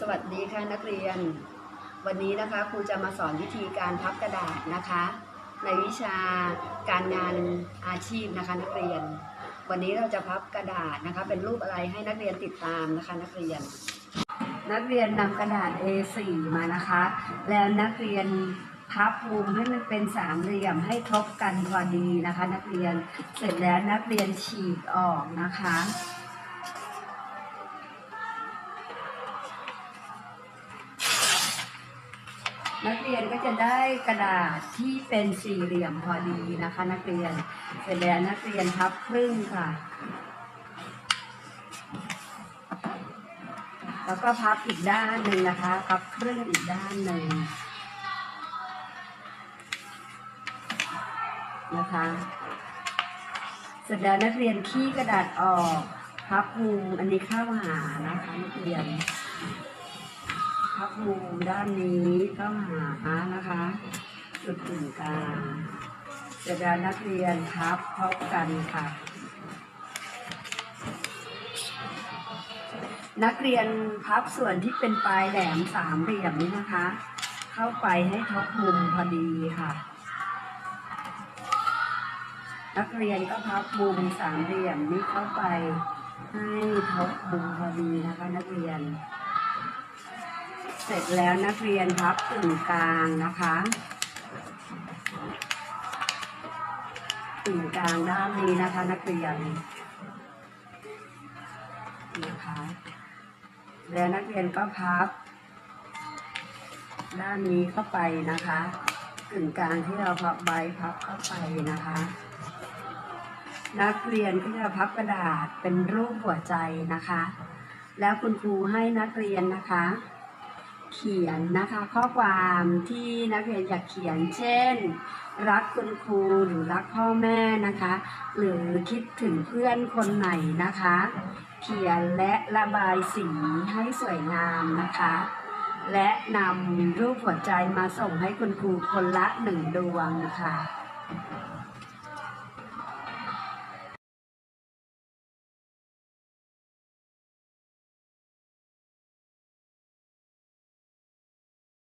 สวัสดีค่ะนักเรียน วันนี้นะคะครูจะมาสอนวิธีการพับกระดาษนะคะ ในวิชาการงานอาชีพนะคะนักเรียน วันนี้เราจะพับกระดาษนะคะ เป็นรูปอะไรให้นักเรียนติดตามนะคะ นักเรียน นักเรียนนำกระดาษ A4 มานะคะ แล้วนักเรียนพับมุมให้มันเป็นสามเหลี่ยมให้ทบกันพอดีนะคะ นักเรียนเสร็จแล้วนักเรียนฉีกออกนะคะ นักเรียนก็จะได้กระดาษที่เป็นสี่เหลี่ยมพอดีนะคะ นักเรียนเสร็จแล้วนักเรียนพับครึ่งค่ะ แล้วก็พับอีกด้านหนึ่งนะคะพับครึ่งอีกด้านหนึ่งนะคะเสร็จแล้วนักเรียนขี้กระดาษออกพับมุมอันนี้เข้าหานะคะนักเรียน พับมุมด้านนี้เข้าหานะคะจุดกึ่งกลางจแล้วนักเรียนพับพบกันค่ะ นักเรียนพับส่วนที่เป็นปลายแหลมสามเหลี่ยมนี้นะคะ เข้าไปให้ทบมุมพอดีค่ะ นักเรียนก็พับมุมสามเหลี่ยมนี้เข้าไปให้ทบมุมพอดีนะคะ นักเรียน เสร็จแล้วนักเรียนพับกึ่งกลางนะคะกึ่งกลางด้านนี้นะคะนักเรียนนะคะแล้วนักเรียนก็พับ ด้านนี้เข้าไปนะคะกึ่งกลางที่เราพับใบพับเข้าไปนะคะ นักเรียนก็จะพับกระดาษเป็นรูปหัวใจนะคะ แล้วคุณครูให้นักเรียนนะคะ เขียนนะคะ ข้อความที่นักเรียนอยากเขียน เช่น รักคุณครูหรือรักพ่อแม่นะคะ หรือคิดถึงเพื่อนคนไหนนะคะ เขียนและระบายสีให้สวยงามนะคะ และนำรูปหัวใจมาส่งให้คุณครูคนละหนึ่งดวงค่ะ